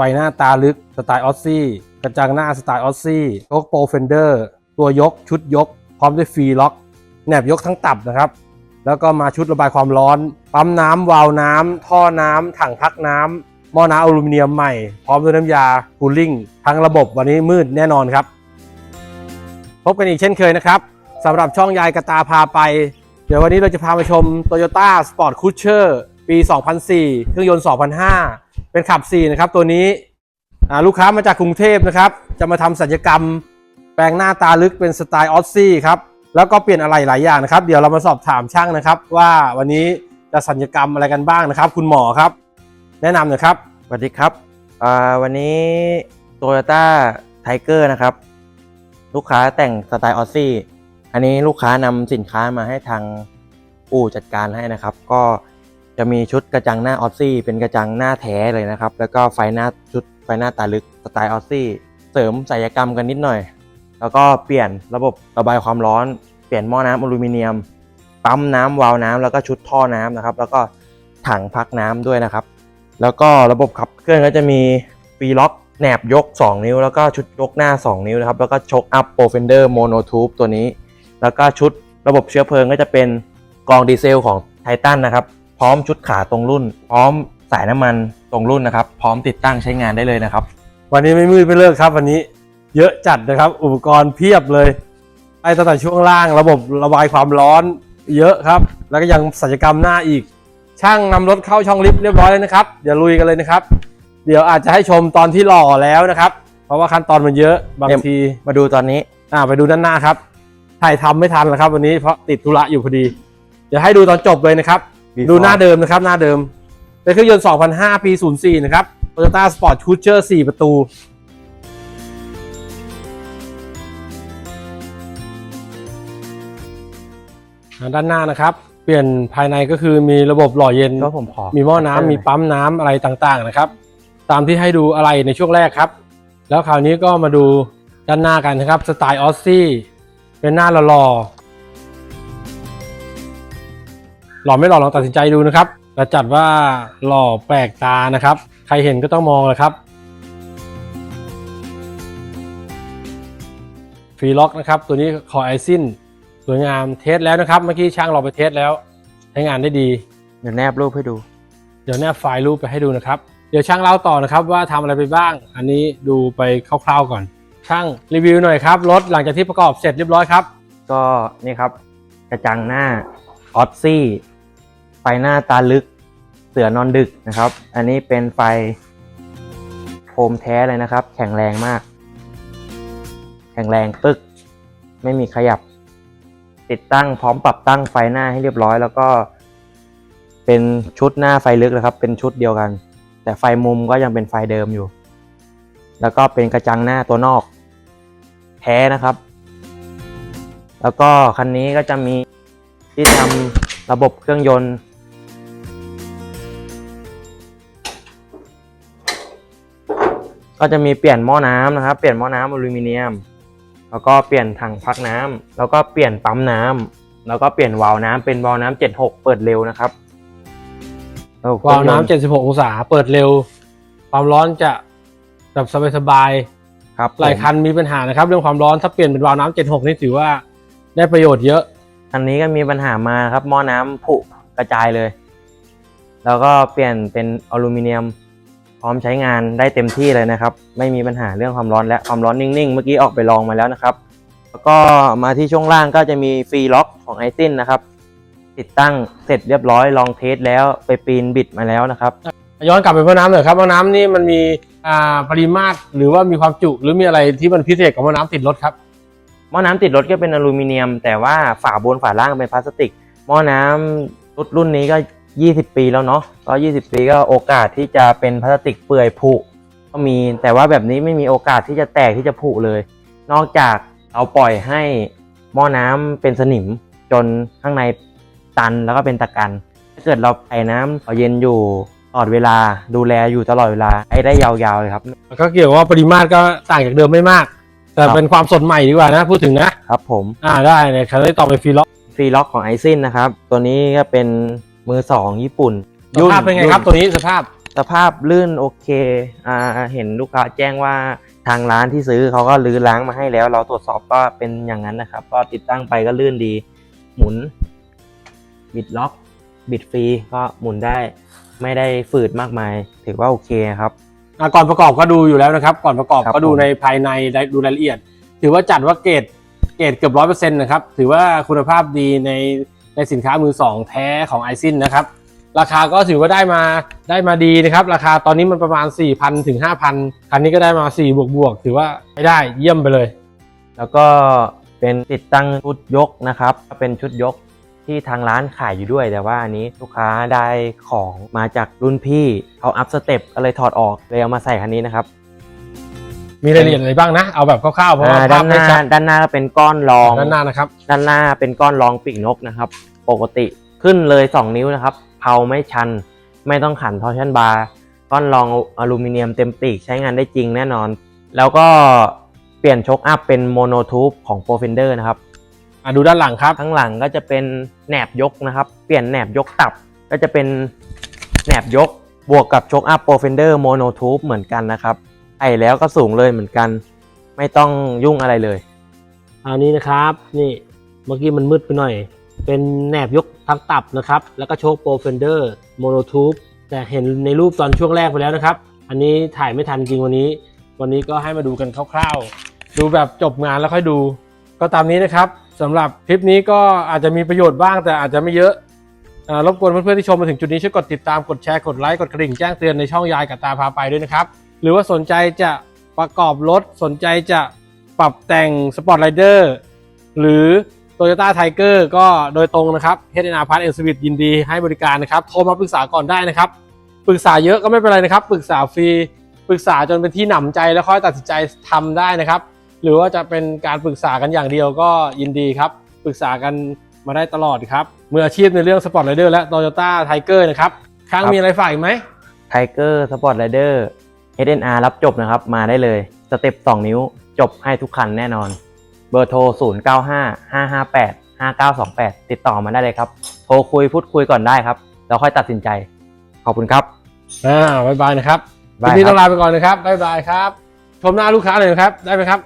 ไฟหน้าตาลึกสไตล์ออสซี่กระจังหน้าสไตล์ออสซี่ยกโปรเฟนเดอร์ตัวยกชุดยก พร้อมด้วยฟรีล็อกแหนบยกทั้งตับนะครับ แล้วก็มาชุดระบายความร้อน ปั๊มน้ำวาล์วน้ำท่อน้ำถังพักน้ำหม้อน้ำอลูมิเนียมใหม่ พร้อมด้วยน้ำยาคูลิ่งทั้งระบบวันนี้มืดแน่นอนครับ พบกันอีกเช่นเคยนะครับสำหรับช่องยายกระตาพาไป เดี๋ยววันนี้เราจะพามาชม Toyota Sport Cruiser ปี 2004 เครื่องยนต์ 2005 เป็นขับ4นะครับตัวนี้ลูกค้ามาจากกรุงเทพนะครับ จะมาทำสัญญกรรม แปลงหน้าตาลึกเป็นสไตล์ออสซี่ครับแล้วก็เปลี่ยนอะไรหลายอย่างนะครับ เดี๋ยวเรามาสอบถามช่างนะครับ ว่าวันนี้จะสัญญกรรมอะไรกันบ้างนะครับ คุณหมอครับ แนะนำหน่อยครับสวัสดีครับวันนี้ Toyota Tiger นะครับ ลูกค้าแต่งสไตล์ออสซี่อันนี้ลูกค้านำสินค้ามาให้ทางอู่จัดการให้นะครับ ก็ จะมีชุดกระจังหน้าออสซี่เป็นกระจังหน้าแท้เลยนะครับ แล้วก็ไฟหน้าชุดไฟหน้าตาลึกสไตล์ออสซี่เสริมศัลยกรรมกันนิดหน่อย แล้วก็เปลี่ยนระบบระบายความร้อน เปลี่ยนหม้อน้ำอลูมิเนียม ปั๊มน้ำวาล์วน้ำแล้วก็ชุดท่อน้ำนะครับ แล้วก็ถังพักน้ำด้วยนะครับ แล้วก็ระบบขับเคลื่อนก็จะมีฟีล็อกแหนบยก 2 นิ้ว แล้วก็ชุดยกหน้า 2 นิ้วนะครับ แล้วก็ชกอัพโปรเฟนเดอร์โมโนทูบตัวนี้ แล้วก็ชุดระบบเชื้อเพลิงก็จะเป็นกองดีเซลของไททันนะครับ พร้อมชุดขาตรงรุ่น พร้อมสายน้ำมันตรงรุ่นนะครับ พร้อมติดตั้งใช้งานได้เลยนะครับ วันนี้ไม่มืดไม่เลิกครับ วันนี้เยอะจัดนะครับ อุปกรณ์เพียบเลยไอ้ตั้งแต่ช่วงล่างระบบระบายความร้อนเยอะครับ แล้วก็ยังศัลยกรรมหน้าอีก ช่างนำรถเข้าช่องลิฟต์เรียบร้อยเลยนะครับ เดี๋ยวลุยกันเลยนะครับ เดี๋ยวอาจจะให้ชมตอนที่หล่อแล้วนะครับ เพราะว่าขั้นตอนมันเยอะบางเนี่ยทีมาดูตอนนี้อ่าไปดูด้านหน้าครับถ่ายทำไม่ทันแล้วครับ วันนี้เพราะติดธุระอยู่พอดี เดี๋ยวให้ดูตอนจบเลยนะครับ Before ดูหน้าเดิมนะครับหน้าเดิม เป็นเครื่องยนต์ 2005 ปี 04 นะครับ Toyota Sport Cruiser 4 ประตู ด้านหน้านะครับ เปลี่ยนภายในก็คือมีระบบหล่อเย็นก็ผมขอมีหม้อน้ำมีปั๊มน้ำอะไรต่างๆนะครับ ตามที่ให้ดูอะไรในช่วงแรกครับ แล้วคราวนี้ก็มาดูด้านหน้ากันนะครับ สไตล์ออสซี่ เป็นหน้าหล่อๆ หล่อไม่หล่อลองตัดสินใจดูนะครับแต่จัดว่าหล่อแปลกตานะครับ ใครเห็นก็ต้องมองเลยครับฟรีล็อกนะครับ ตัวนี้คอไอซินสวยงามเทสแล้วนะครับ เมื่อกี้ช่างเราไปเทสแล้วใช้งานได้ดี เดี๋ยวแนบรูปให้ดู เดี๋ยวแนบไฟล์รูปไปให้ดูนะครับ เดี๋ยวช่างเล่าต่อนะครับว่าทำอะไรไปบ้าง อันนี้ดูไปคร่าวๆก่อน ช่างรีวิวหน่อยครับรถหลังจากที่ประกอบเสร็จเรียบร้อยครับ ก็นี่ครับกระจังหน้า ออสซี่ ไฟหน้าตาลึก เสือนอนดึกนะครับ อันนี้เป็นไฟโฟมแท้เลยนะครับ แข็งแรงมาก แข็งแรงปึก ไม่มีขยับ ติดตั้งพร้อมปรับตั้งไฟหน้าให้เรียบร้อย แล้วก็ เป็นชุดหน้าไฟลึกนะครับ เป็นชุดเดียวกัน แต่ไฟมุมก็ยังเป็นไฟเดิมอยู่ แล้วก็เป็นกระจังหน้าตัวนอก แท้นะครับ แล้วก็คันนี้ก็จะมี ที่ทำระบบเครื่องยนต์ ก็จะมีเปลี่ยนหม้อน้ำนะครับ เปลี่ยนหม้อน้ำอลูมิเนียม แล้วก็เปลี่ยนถังพักน้ำแล้วก็เปลี่ยนปั๊มน้ำแล้วก็เปลี่ยนวาล์วน้ำเป็นวาล์วน้ำ76เปิดเร็วนะครับแล้วาล์วน้ำ76องศาเปิดเร็ว ความร้อนจะแบบสบายครับๆหลายคันมีปัญหานะครับ เรื่องความร้อนถ้าเปลี่ยนเป็นวาล์วน้ำ76นี่ถือว่าได้ประโยชน์เยอะ คันนี้ก็มีปัญหามาครับหม้อน้ำผุกระจายเลย แล้วก็เปลี่ยนเป็นอลูมิเนียม พร้อมใช้งานได้เต็มที่เลยนะครับ ไม่มีปัญหาเรื่องความร้อนและความร้อนนิ่งๆ เมื่อกี้ออกไปลองมาแล้วนะครับ แล้วก็มาที่ช่วงล่างก็จะมีฟรีล็อกของไอซินนะครับ ติดตั้งเสร็จเรียบร้อยลองเทสแล้วไปปีนบิดมาแล้วนะครับ ย้อนกลับไปหม้อน้ำหน่อยครับหม้อน้ำนี่มันมีปริมาตรหรือว่ามีความจุหรือมีอะไรที่มันพิเศษกับหม้อน้ำติดรถครับ หม้อน้ำติดรถก็เป็นอลูมิเนียม แต่ว่าฝาบนฝาล่างเป็นพลาสติก หม้อน้ำรุ่นรุ่นนี้ก็ 20 ปีแล้วเนาะก็ 20 ปีก็โอกาสที่จะเป็นพลาสติกเปื่อยผุก็มี แต่ว่าแบบนี้ไม่มีโอกาสที่จะแตกที่จะผุเลย นอกจากเราปล่อยให้หม้อน้ำเป็นสนิมจนข้างในตันแล้วก็เป็นตะกันถ้าเกิดเราใส่น้ำเอาเย็นอยู่ตลอดเวลาดูแลอยู่ตลอดเวลาให้ได้ยาวๆเลยครับ ก็เกี่ยวว่าปริมาตรก็ต่างจากเดิมไม่มาก แต่ครับเป็นความสดใหม่ดีกว่านะ พูดถึงนะครับผมอ่าได้เนี่ยคันนี้ต่อไปฟรีล็อกฟรีล็อกของไอซินนะครับ ตัวนี้ก็เป็นมือสองญี่ปุ่นสภาพเป็นไงครับ ตัวนี้สภาพสสภาพลื่นโอเคอ่าเห็นลูกค้าแจ้งว่าทางร้านที่ซื้อเขาก็รื้อล้างมาให้แล้ว เราตรวจสอบก็เป็นอย่างนั้นนะครับ ก็ติดตั้งไปก็ลื่นดี หมุน บิดล็อก บิดฟรีก็หมุนได้ ไม่ได้ฝืดมากมาย ถือว่าโอเคครับ อะก่อนประกอบก็ดูอยู่แล้วนะครับ ก่อนประกอบครับก็ดูผม ในภายในได้ดูรายละเอียด ถือว่าจัดว่าเกรดเกรดเกือบร้อยเปอร์เซ็นต์นะครับ ถือว่าคุณภาพดีในในสินค้ามือสองแท้ของไอซินนะครับ ราคาก็ถือว่าได้มาได้มาดีนะครับ ราคาตอนนี้มันประมาณ 4,000 ถึง 5,000 คันนี้ก็ได้มา 4 บวกบวกๆถือว่าไม่ได้เยี่ยมไปเลย แล้วก็เป็นติดตั้งชุดยกนะครับ เป็นชุดยก ที่ทางร้านขายอยู่ด้วย แต่ว่าอันนี้ลูกค้าได้ของมาจากรุ่นพี่เขาอัพสเต็ปก็เลยถอดออกเลยเอามาใส่คันนี้นะครับมีรายละเอียดอะไรบ้างนะ เอาแบบคร่าวๆเพราะว่าอ่าภาด้าพนหไม่น้าชัดด้านหน้าก็เป็นก้อนรองด้านหน้านะครับ ด้านหน้าเป็นก้อนรองปีกนกนะครับ ปกติขึ้นเลย 2 นิ้วนะครับเผาไม่ชัน ไม่ต้องขันทอร์ชันบาร์ก้อนรองอลูมิเนียมเต็มปีกใช้งานได้จริงแน่นอน แล้วก็เปลี่ยนชกอัพเป็นโมโนทูบของ p r o f e n d e r นะครับ อะดูด้านหลังครับ ข้างหลังก็จะเป็นแหนบยกนะครับ เปลี่ยนแหนบยกตับ ก็จะเป็นแหนบยกบวกกับชกอัพโปรเฟนเดอร์โมโนทูบเหมือนกันนะครับไอแล้วก็สูงเลยเหมือนกัน ไม่ต้องยุ่งอะไรเลยอันนี้นะครับนี่เมื่อกี้มันมืดไปหน่อย เป็นแหนบยกทั้งตับนะครับ แล้วก็โชคโปรเฟนเดอร์โมโนทูบแต่เห็นในรูปตอนช่วงแรกไปแล้วนะครับ อันนี้ถ่ายไม่ทันจริงวันนี้ วันนี้ก็ให้มาดูกันคร่าวๆ ดูแบบจบงานแล้วค่อยดู ก็ตามนี้นะครับ สำหรับคลิปนี้ก็อาจจะมีประโยชน์บ้างแต่อาจจะไม่เยอะรบกวนเพื่อนๆที่ชมมาถึงจุดนี้ช่วยกดติดตามกดแชร์กดไลค์กดกระดิ่งแจ้งเตือนในช่องยายกับตาพาไปด้วยนะครับ หรือว่าสนใจจะประกอบรถสนใจจะปรับแต่งสปอร์ตไรเดอร์หรือ Toyota Tiger ก็โดยตรงนะครับ h n r p a r t and Service ยินดีให้บริการนะครับ โทรมาปรึกษาก่อนได้นะครับ ปรึกษาเยอะก็ไม่เป็นไรนะครับ ปรึกษาฟรี ปรึกษาจนเป็นที่หนำใจแล้วค่อยตัดสินใจทำได้นะครับ หรือว่าจะเป็นการปรึกษากันอย่างเดียวก็ยินดีครับ ปรึกษากันมาได้ตลอดครับมืออาชีพในเรื่อง Sport Rider และ Toyota Tiger นะครับค้างครับมีอะไรฝากอีกไหมไทเกอร์สปอร์ตไรเดอร์ SNR รับจบนะครับ มาได้เลย สเต็ป 2 นิ้วจบให้ทุกคันแน่นอน เบอร์โทร 0 9 5 5 5 8 5 9 2 8 ติดต่อมาได้เลยครับ โทรคุยพูดคุยก่อนได้ครับ แล้วค่อยตัดสินใจ ขอบคุณครับอ่าบ๊ายบายนะครับบ๊ายทีบายนี้ครับต้องลาไปก่อนนะครับบ๊ายบายครับ ชมหน้าลูกค้าเลยนะครับ ได้ไหมครับ